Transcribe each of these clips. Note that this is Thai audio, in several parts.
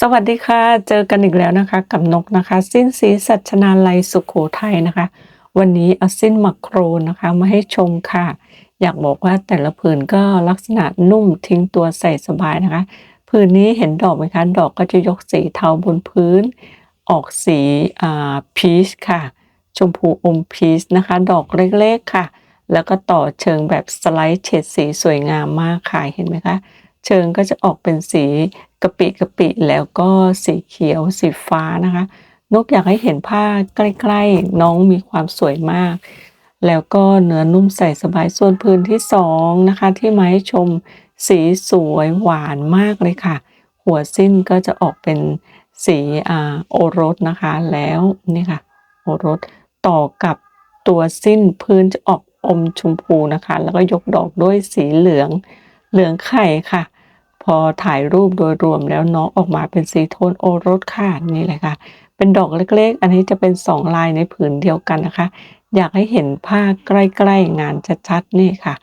สวัสดีค่ะ เจอกันอีกแล้วนะคะ กับนกนะคะ สิ้นสีสัชนาลัยสุขโขทัยนะคะ วันนี้เอาสิ้นมักโครนนะคะ มาให้ชมค่ะ อยากบอกว่าแต่ละผืนก็ลักษณะนุ่มทิ้งตัวใส่สบายนะคะ ผืนนี้เห็นดอกไหมคะ ดอกก็จะยกสีเทาบนพื้น ออกสีอ่าพีชค่ะ ชมพูอมพีชนะคะ ดอกเล็กๆค่ะ แล้วก็ต่อเชิงแบบสไลด์เฉดสีสวยงามมากค่ะเห็นไหมคะเชิงก็จะออกเป็นสี กะปิกะปิแล้วก็สีเขียวสีฟ้านะคะ นกอยากให้เห็นผ้าใกล้ๆ น้องมีความสวยมาก แล้วก็เนื้อนุ่มใส่สบายส่วนพื้นที่สองนะคะ ที่มาให้ชมสีสวยหวานมากเลยค่ะ หัวสิ้นก็จะออกเป็นสีอโอรสนะคะแล้วนี่ค่ะ โอรสต่อกับตัวสิ้นพื้นจะออกอมชมพูนะคะ แล้วก็ยกดอกด้วยสีเหลืองเหลืองไข่ค่ะ พอถ่ายรูปโดยรวมแล้วน้องออกมาเป็นสีโทนโอรสค่ะนี่แหละค่ะ เป็นดอกเล็กๆ อันนี้จะเป็นสองลายในผืนเดียวกันนะคะ อยากให้เห็นผ้าใกล้ๆงานชัดๆนี่ค่ะ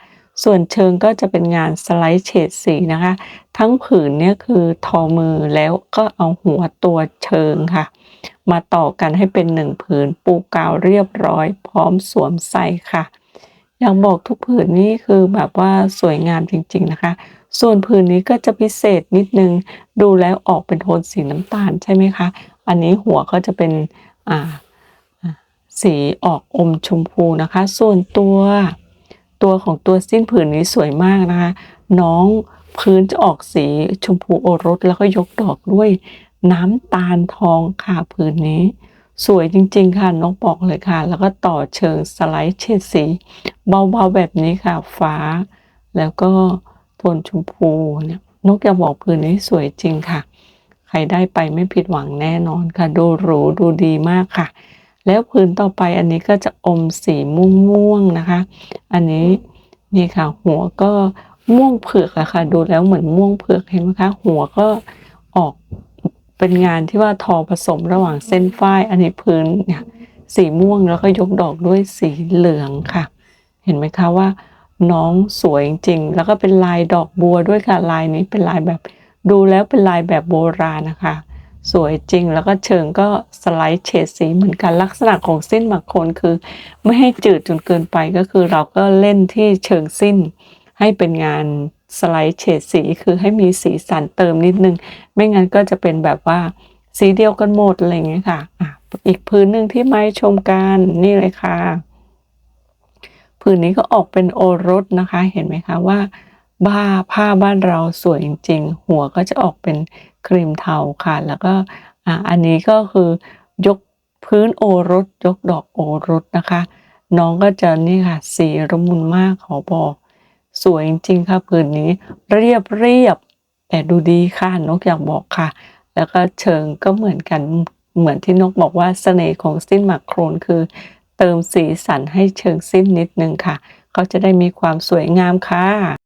ส่วนเชิงก็จะเป็นงานสไลด์เฉดสีนะคะ ทั้งผืนเนี่ยคือทอมือแล้วก็เอาหัวตัวเชิงค่ะ มาต่อกันให้เป็นหนึ่งผืนปูกาวเรียบร้อย พร้อมสวมใส่ค่ะ อยากบอกทุกผืนนี่คือแบบว่าสวยงามจริง ๆนะคะ ส่วนผืนนี้ก็จะพิเศษนิดนึง ดูแล้วออกเป็นโทนสีน้ำตาลใช่ไหมคะ อันนี้หัวก็จะเป็นอ่าอ่าสีออกอมชมพูนะคะ ส่วนตัวตัวของตัวสิ้นผืนนี้สวยมากนะคะ น้องพื้นจะออกสีชมพูโอรสแล้วก็ยกดอกด้วยน้ำตาลทองค่ะผืนนี้ สวยจริงๆค่ะนกบอกเลยค่ะ แล้วก็ต่อเชิงสไลด์เฉดสีเบาๆแบบนี้ค่ะ ฟ้า แล้วก็โทนชมพูเนี่ยนกอยากบอกผืนนี้สวยจริงค่ะ ใครได้ไปไม่ผิดหวังแน่นอนค่ะ ดูหรูดูดีมากค่ะ แล้วผืนต่อไปอันนี้ก็จะอมสีม่วงๆนะคะ อันนี้นี่ค่ะ หัวก็ม่วงเผือกอะค่ะ ดูแล้วเหมือนม่วงเผือกเห็นไหมคะ หัวก็ เป็นงานที่ว่าทอผสมระหว่างเส้นฝ้าย อันนี้พื้นเนี่ยสีม่วงแล้วก็ยกดอกด้วยสีเหลืองค่ะ เห็นไหมคะว่า น้องสวยจริงๆแล้วก็เป็นลายดอกบัวด้วยค่ะลายนี้เป็นลายแบบดูแล้วเป็นลายแบบโบราณนะคะ สวยจริงแล้วก็เชิงก็สไลด์เฉดสีเหมือนกันลักษณะของสิ้นบางคนคือ ไม่ให้จืดจนเกินไปก็คือเราก็เล่นที่เชิงสิ้นให้เป็นงาน สไลด์เฉดสีคือให้มีสีสันเติมนิดนึง ไม่งั้นก็จะเป็นแบบว่าสีเดียวกันหมดอะไรเงี้ยค่ะอะ อีกพื้นหนึ่งที่ไมาให้ชมกันนี่เลยค่ะ ผืนนี้ก็ออกเป็นโอรสนะคะ เห็นไหมคะว่าบ้าผ้าบ้านเราสวยจริง ๆ หัวก็จะออกเป็นครีมเทาค่ะ แล้วก็อ่าอันนี้ก็คือยกพื้นโอรส ยกดอกโอรสนะคะ น้องก็จะนี่ค่ะ สีระมุนมากขอบอก สวยจริงๆค่ะผืนนี้เรียบเรียบแต่ดูดีค่ะนกอยากบอกค่ะ แล้วก็เชิงก็เหมือนกันเหมือนที่นกบอกว่าเสน่ห์ของสิ้นหมักโครนคือ เติมสีสันให้เชิงสิ้นนิดนึงค่ะ ก็จะได้มีความสวยงามค่ะ